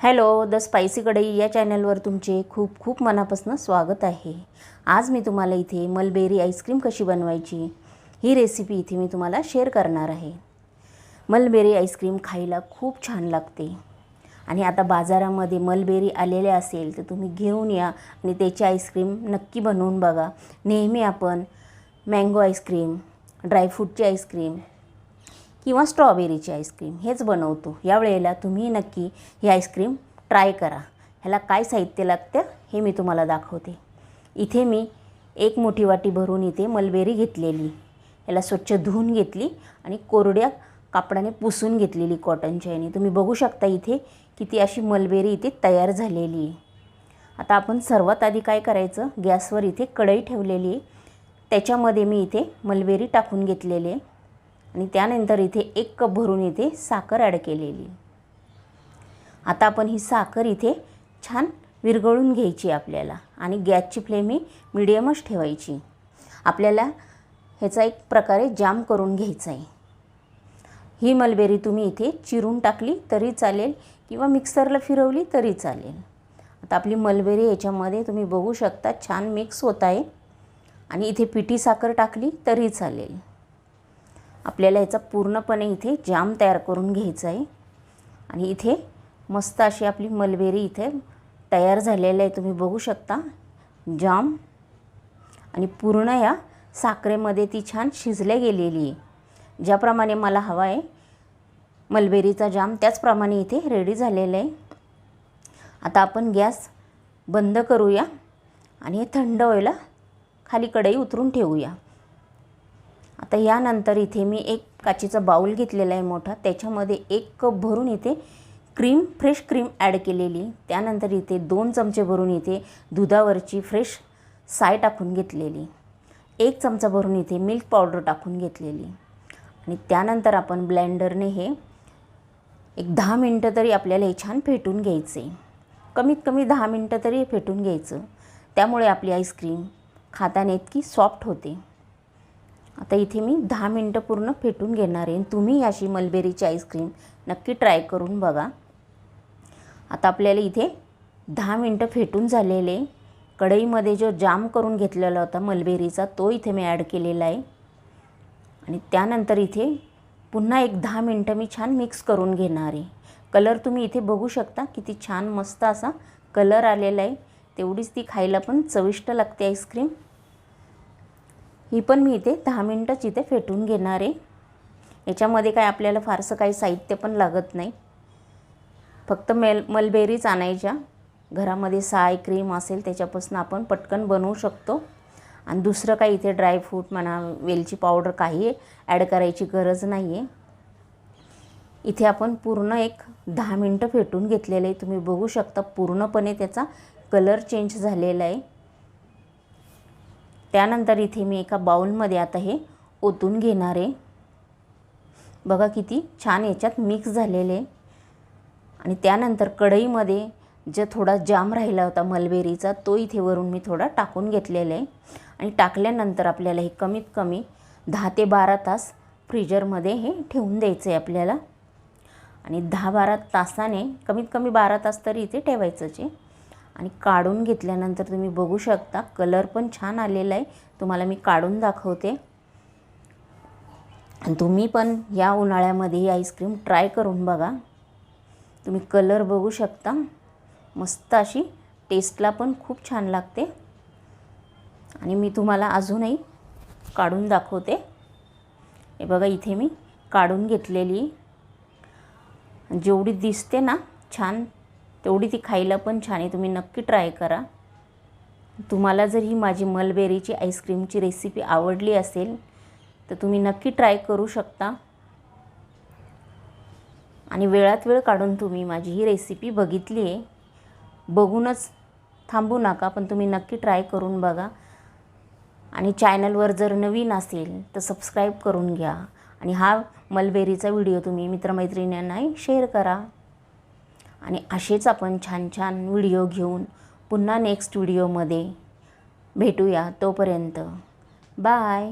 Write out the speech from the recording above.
Hello the spicy कढई या चॅनलवर तुमचे खूप खूप मनापासून स्वागत आहे. आज मी तुम्हाला इथे मलबेरी आईस्क्रीम कशी बनवायची ही रेसिपी इथे मी तुम्हाला शेअर करणार आहे. मलबेरी आईस्क्रीम खायला खूप छान लागते. आणि आता बाजारामध्ये मलबेरी आलेल्या असेल तर तुम्ही घेऊन या आणि त्याची आईस्क्रीम नक्की बनवून बघा. नेहमी आपण मँगो आईस्क्रीम ड्रायफ्रूटची आईस्क्रीम किंवा स्ट्रॉबेरीची आईस्क्रीम हेच बनवतो. यावेळेला तुम्ही नक्की ही आईस्क्रीम ट्राय करा. ह्याला काय साहित्य लागतं हे मी तुम्हाला दाखवते. इथे मी एक मोठी वाटी भरून इथे मलबेरी घेतलेली. याला स्वच्छ धुवून घेतली आणि कोरड्या कापडाने पुसून घेतलेली कॉटनच्या याने तुम्ही बघू शकता इथे किती अशी मलबेरी इथे तयार झालेली आहे. आता आपण सर्वात आधी काय करायचं? गॅसवर इथे कढई ठेवलेली आहे. त्याच्यामध्ये मी इथे मलबेरी टाकून घेतलेली आहे. आणि त्यानंतर इथे एक कप भरून इथे साखर ॲड केलेली. आता आपण ही साखर इथे छान विरघळून घ्यायची आपल्याला आणि गॅसची फ्लेम ही मिडियमच ठेवायची. आपल्याला ह्याचा एक प्रकारे जाम करून घ्यायचा आहे. ही मलबेरी तुम्ही इथे चिरून टाकली तरी चालेल किंवा मिक्सरला फिरवली तरी चालेल. आता आपली मलबेरी याच्यामध्ये तुम्ही बघू शकता छान मिक्स होत आहे. आणि इथे पिठी साखर टाकली तरी चालेल. आपल्याला याचा पूर्णपणे इथे जाम तयार करून घ्यायचा आहे. आणि इथे मस्त अशी आपली मलबेरी इथे तयार झालेली आहे. तुम्ही बघू शकता. जाम. आणि पूर्ण या साखरेमध्ये ती छान शिजल्या गेलेली आहे. ज्याप्रमाणे मला हवा आहे मलबेरीचा जाम त्याचप्रमाणे इथे रेडी झालेला आहे. आता आपण गॅस बंद करूया आणि हे थंड व्हायला खाली कढई उतरून ठेवूया. आता यानंतर इथे मी एक काचेचा बाऊल घेतलेला आहे मोठा. त्याच्यामध्ये एक कप भरून इथे क्रीम फ्रेश क्रीम ॲड केलेली. त्यानंतर इथे दोन चमचे भरून इथे दुधावरची फ्रेश साय टाकून घेतलेली. एक चमचा भरून इथे मिल्क पावडर टाकून घेतलेली. आणि त्यानंतर आपण ब्लेंडरने हे एक दहा मिनटं तरी आपल्याला हे छान फेटून घ्यायचे. कमीत कमी दहा मिनटं तरी फेटून घ्यायचं. त्यामुळे आपली आईस्क्रीम खाताना इतकी सॉफ्ट होते. आता इथे मी दहा मिनटं पूर्ण फेटून घेणार आहे. तुम्ही अशी मलबेरीची आईस्क्रीम नक्की ट्राय करून बघा. आता आपल्याला इथे दहा मिनटं फेटून झालेले कढईमध्ये जो जाम करून घेतलेला होता मलबेरीचा तो इथे मी ॲड केलेला आहे. आणि त्यानंतर इथे पुन्हा एक दहा मिनटं मी छान मिक्स करून घेणार आहे. कलर तुम्ही इथे बघू शकता किती छान मस्त असा कलर आलेला आहे. तेवढीच ती खायला पण चविष्ट लागते आईस्क्रीम. ही पण मी इथे दहा मिनटंच इथे फेटून घेणार आहे. याच्यामध्ये काय आपल्याला फारसं काही साहित्य पण लागत नाही. फक्त मेल मलबेरीच आणायच्या. घरामध्ये साय क्रीम असेल त्याच्यापासून आपण पटकन बनवू शकतो. आणि दुसरं काही इथे ड्रायफ्रूट म्हणा वेलची पावडर काही ॲड करायची गरज नाही आहे इथे आपण पूर्ण एक दहा मिनटं फेटून घेतलेलं आहे. तुम्ही बघू शकता पूर्णपणे त्याचा कलर चेंज झालेला आहे. त्यानंतर इथे मी एका बाउलमध्ये आता हे ओतून घेणार आहे. बघा किती छान याच्यात मिक्स झालेले आणि त्यानंतर कढईमध्ये जे थोडा जाम राहिला होता मलबेरीचा तो इथे वरून मी थोडा टाकून घेतलेला आहे. आणि टाकल्यानंतर आपल्याला हे कमीत कमी दहा ते बारा तास फ्रीजरमध्ये हे ठेवून द्यायचं आहे आपल्याला. आणि दहा बारा तासाने कमीत कमी बारा तास तरी इथे ठेवायचंच आहे. आणि काढून घेतल्यानंतर तुम्ही बघू शकता. कलर पण छान आलेला आहे. तुम्हाला मी काढून दाखवते. तुम्ही पण या उन्हाळ्यामध्ये ही आईस्क्रीम ट्राय करून बघा. तुम्ही कलर बघू शकता. मस्त अशी टेस्टला पण खूप छान लागते. आणि मी तुम्हाला अजूनही काढून दाखवते. हे बघा इथे मी काढून घेतलेली जेवढी दिसते ना छान तेवढी ती खायला पण छान आहे. तुम्ही नक्की ट्राय करा. तुम्हाला जर ही माझी मलबेरीची आईस्क्रीमची रेसिपी आवडली असेल तर तुम्ही नक्की ट्राय करू शकता. आणि वेळात वेळ काढून तुम्ही माझी ही रेसिपी बघितली आहे. बघूनच थांबू नका पण तुम्ही नक्की ट्राय करून बघा. आणि चॅनलवर जर नवीन असेल तर सबस्क्राईब करून घ्या. आणि हा मलबेरीचा व्हिडिओ तुम्ही मित्रमैत्रिणींनाही शेअर करा. आणि असेच आपण छान छान व्हिडिओ घेऊन पुन्हा नेक्स्ट व्हिडिओमध्ये भेटूया तोपर्यंत. बाय